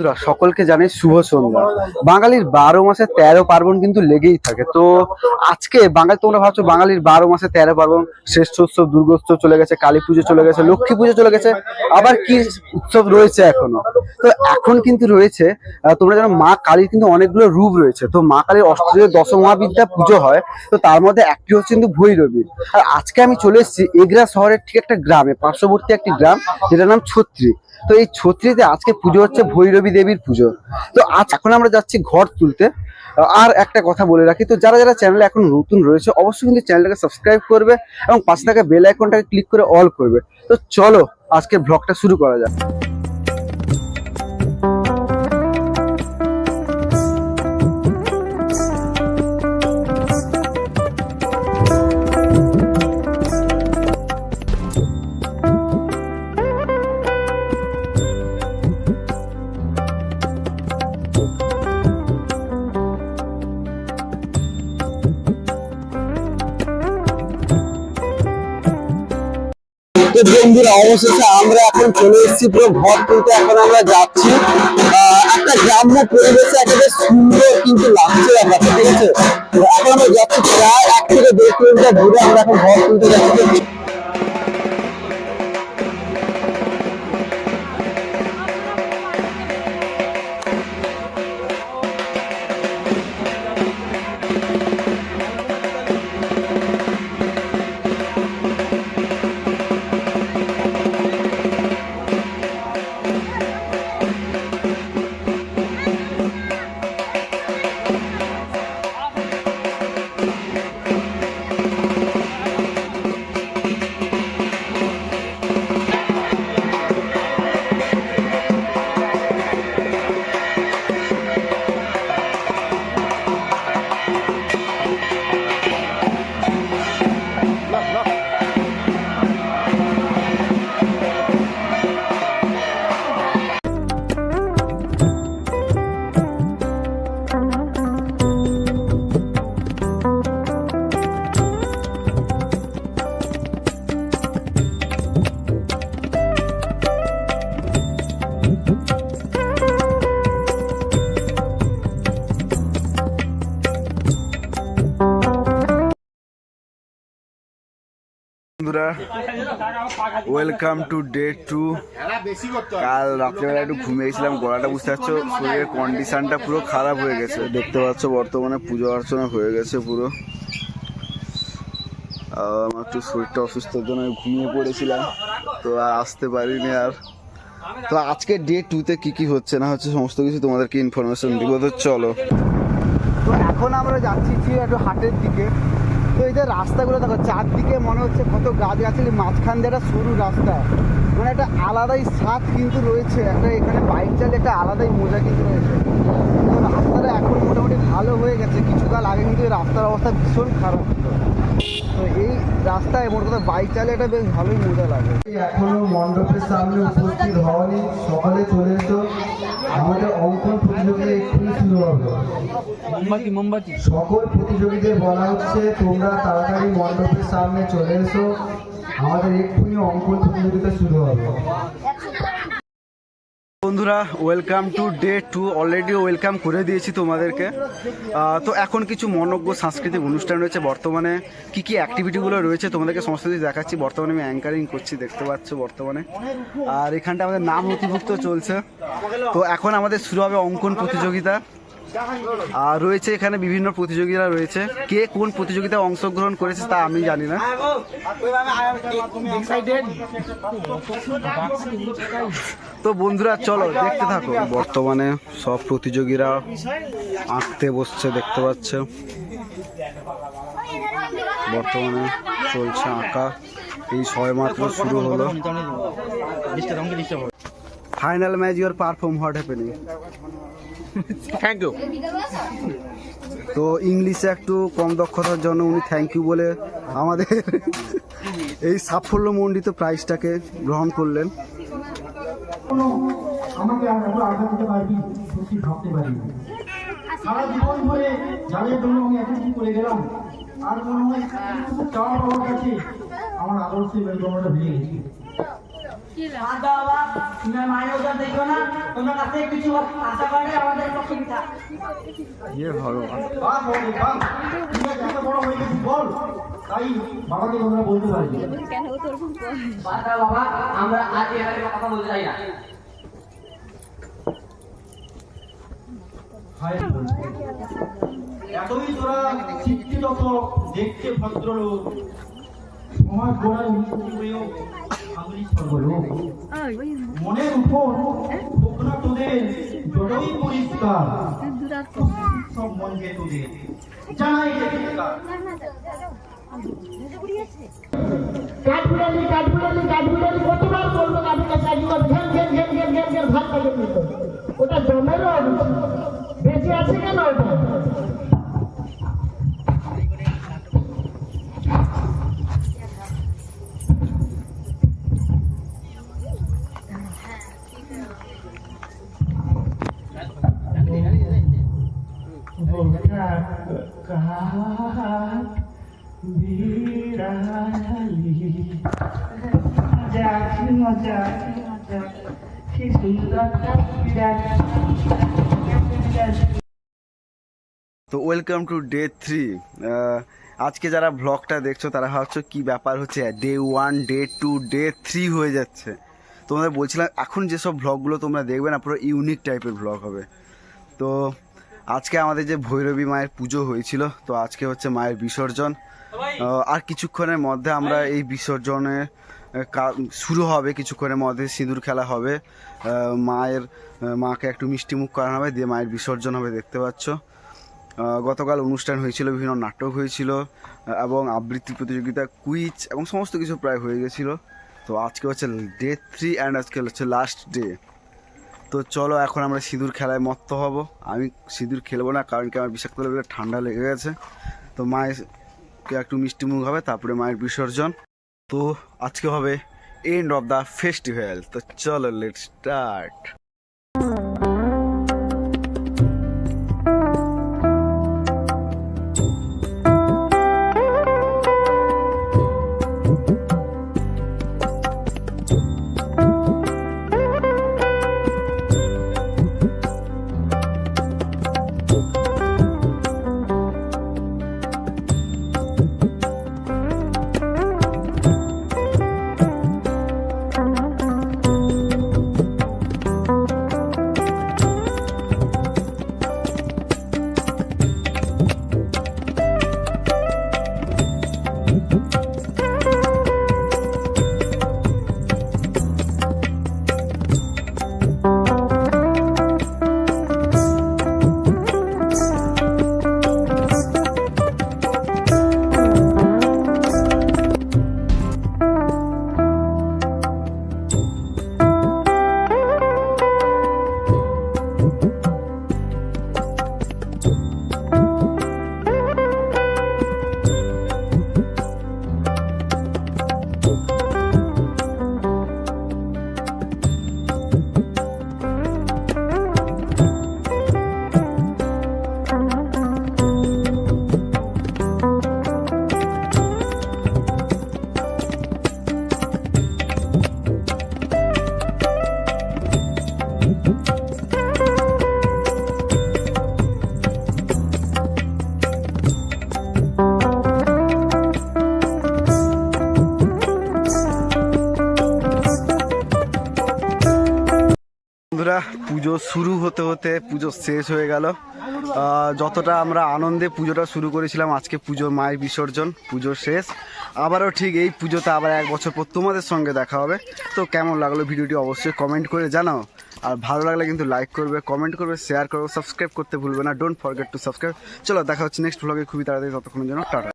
বন্ধুরা, সকলকে জানাই শুভ সন্ধ্যা। বাঙালির বারো মাসে তেরো পার্বণ কিন্তু লেগেই থাকে। তো আজকে বাঙালি, তোমরা ভাবছ বাঙালির বারো মাসে তেরো পার্বণ শ্রেষ্ঠ উৎসব দুর্গোৎসব চলে গেছে, কালী পুজো চলে গেছে, লক্ষ্মী পুজো চলে গেছে, আবার কি উৎসব রয়েছে এখনও? তো এখন কিন্তু রয়েছে তোমরা জানো মা কালীর কিন্তু অনেকগুলো রূপ রয়েছে। তো মা কালীর অষ্টমী দশমহাবিদ্যা পুজো হয়, তো তার মধ্যে একটি হচ্ছে কিন্তু ভৈরবী। আর আজকে আমি চলে এসেছি এগরা শহরের ঠিক একটা গ্রামে, পার্শ্ববর্তী একটি গ্রাম, যেটার নাম ছত্রী। তো এই ছত্রিতে আজকে পুজো হচ্ছে ভৈরবী দেবীর পুজো। তো আজ এখন আমরা যাচ্ছি ঘর তুলতে। আর একটা কথা বলে রাখি, তো যারা যারা চ্যানেলে এখন নতুন রয়েছে, অবশ্যই কিন্তু চ্যানেলটাকে সাবস্ক্রাইব করবে এবং পাশে থাকা বেল আইকনটাকে ক্লিক করে অল করবে। তো চলো আজকে ব্লগটা শুরু করা যাক। তো বন্ধুরা, অবশেষে আমরা এখন চলে এসেছি পুরো ঘর তুলতে। এখন আমরা যাচ্ছি একটা গ্রাম্য পরিবেশে একেবারে সুন্দর কিন্তু লাগছে ব্যাপারটা, ঠিক আছে? এখন আমরা যাচ্ছি প্রায় এক থেকে দেড় কিলোমিটার দূরে, আমরা এখন ঘর তুলতে যাচ্ছি। ওয়েলকাম টু ডে টু কাল রাত্রেবেলা একটু ঘুমিয়েছিলাম, গলাটা বুঝতে পারছ? শরীরের কন্ডিশনটা পুরো খারাপ হয়ে গেছে। দেখতে পাচ্ছ, বর্তমানে পুজো অর্চনা হয়ে গেছে পুরো। আমার একটু শরীরটা অসুস্থর জন্য ঘুমিয়ে পড়েছিলাম। তো আর আসতে পারিনি আর। তো আজকে ডে টুতে কি কি হচ্ছে না হচ্ছে সমস্ত কিছু তোমাদেরকে ইনফরমেশন দিব। তো চলো। তো এখন আমরা যাচ্ছি একটু হাটের দিকে। তো এই যে রাস্তাগুলো দেখো, চারদিকে মনে হচ্ছে কত গাছ গাছালি, মাঝখান দিয়ে একটা সরু রাস্তা। মানে একটা আলাদাই স্বাদ কিন্তু রয়েছে। একটা এখানে বাইক চালিয়ে একটা আলাদাই মজা কিন্তু রয়েছে। তো রাস্তাটা এখন মোটামুটি ভালো হয়ে গেছে। কিছুকাল আগে কিন্তু এই রাস্তার অবস্থা ভীষণ খারাপ। রাস্তায় মোট কথা বাইক চালে এটা বেশ ভালোই মজা লাগে। এখনও মণ্ডপের সামনে উপস্থিত হওয়ানি সকালে চলে এসো। আমাদের অঙ্কন প্রতিযোগিতা এক্ষুনি শুরু হবে। মোমবাতি মোমবাতি। সকল প্রতিযোগীদের বলা হচ্ছে তোমরা তাড়াতাড়ি মণ্ডপের সামনে চলে এসো। আমাদের এক্ষুনি অঙ্কন প্রতিযোগিতা শুরু হবে। বন্ধুরা welcome to day two already welcome করে দিয়েছি তোমাদেরকে। তো এখন কিছু মনজ্ঞ সাংস্কৃতিক অনুষ্ঠান রয়েছে বর্তমানে। কি কি অ্যাক্টিভিটিগুলো রয়েছে তোমাদেরকে সমস্ত কিছু দেখাচ্ছি। বর্তমানে আমি অ্যাঙ্কারিং করছি, দেখতে পাচ্ছ বর্তমানে। আর এখানটা আমাদের নাম নথিভুক্ত চলছে। তো এখন আমাদের শুরু হবে অঙ্কন প্রতিযোগিতা। আর রয়েছে এখানে বিভিন্ন প্রতিযোগিতা রয়েছে। কে কোন প্রতিযোগিতায় অংশগ্রহণ করেছে তা আমি জানি না। তো বন্ধুরা, চলো দেখতে থাকো। বর্তমানে সব প্রতিযোগীরা আঁকতে বসছে, দেখতে পাচ্ছ। বর্তমানে চলছে আঁকা। এই ছয় মাত্র শুরু হলো। Final match your perform what happening thank you তো ইংলিশে একটু কম দক্ষতার জন্য উনি থ্যাংক ইউ বলে আমাদের এই সাফল্যমণ্ডিত প্রাইজটাকে গ্রহণ করলেন। আমাকে আর এত আশা দিতে পারবি সত্যি ভাবতে পারিনি। সারা জীবন ধরে যাদের জন্য আমি এত কিছু করে গেলাম আর মনে হয় চাওয়া পাওয়ার কাছে আমার আদর্শে ভেঙে গেছে। বাবা বাবা তুমি মায়ের ওজন দেখো না তোমার কাছে কিছু আশা করে আমাদের পক্ষে পিঠা। ইয়ে ভগবান বাহ, বল, বাহ। ঠিক আছে, এত বড় হয়ে গেছিস, বল। তাই বাবাকে তোমরা বলতে পারবে বাবা বাবা আমরা আজ এখানে কথা বলতে চাই না। এতই তোরা শিক্ষিত দেখতে ভদ্রলোক। সমাজ গড়ার উন্নতি হয়েও আঙুলি সর্বলোক মনের উপর হোক না তোদের জড়ই পরিষ্কার সব মনকে তোদের জানাই। কাঠবিড়ালি কাঠবিড়ালি কাঠবিড়ালি কতবার বলব কাঠবিড়া কাঠবিড়ালি তো ওয়েলকাম টু ডে থ্রি আজকে যারা ব্লগটা দেখছ, তারা ভাবছ কি ব্যাপার হচ্ছে? Day one day two day three হয়ে যাচ্ছে। তোমাদের বলছিলাম, এখন যেসব ব্লগগুলো তোমরা দেখবে না, পুরো ইউনিক টাইপের ব্লগ হবে। তো আজকে আমাদের যে ভৈরবী মায়ের পুজো হয়েছিল তো আজকে হচ্ছে মায়ের বিসর্জন। আর কিছুক্ষণের মধ্যে আমরা এই বিসর্জনে শুরু হবে কিছুক্ষণের মধ্যে সিঁদুর খেলা হবে। মায়ের মাকে একটু মিষ্টি মুখ করানো হবে দিয়ে মায়ের বিসর্জন হবে দেখতে পাচ্ছ। গতকাল অনুষ্ঠান হয়েছিল বিভিন্ন নাটক হয়েছিল এবং আবৃত্তি প্রতিযোগিতা কুইজ এবং সমস্ত কিছু প্রায় হয়ে গেছিল। তো আজকে হচ্ছে ডে থ্রি অ্যান্ড আজকে হচ্ছে লাস্ট ডে। তো চলো, এখন আমরা সিঁদুর খেলায় মত্ত হব। আমি সিঁদুর খেলব না, কারণ কি আমার বিষাক্ত লেগে ঠান্ডা লেগে গেছে। তো মায়েরকে একটু মিষ্টি মুখ হবে, তারপরে মায়ের বিসর্জন। তো আজকে হবে এন্ড অফ দ্য ফেস্টিভ্যাল তো চলো লেট স্টার্ট বন্ধুরা পুজো শুরু হতে হতে পুজো শেষ হয়ে গেল। যতটা আমরা আনন্দে পুজোটা শুরু করেছিলাম, আজকে পুজো মায়ের বিসর্জন, পুজো শেষ। আবারও ঠিক এই পুজোতে আবার এক বছর পর তোমাদের সঙ্গে দেখা হবে। তো কেমন লাগল ভিডিওটি অবশ্যই কমেন্ট করে জানাও। আর ভালো লাগলে কিন্তু লাইক করবে কমেন্ট করবে শেয়ার করবে সাবস্ক্রাইব করতে ভুলবে না। ডোন্ট ফরগেট টু সাবস্ক্রাইব চলো, দেখা হচ্ছে নেক্সট ব্লগে খুবই তাড়াতাড়ি ততক্ষণের জন্য। টাটা।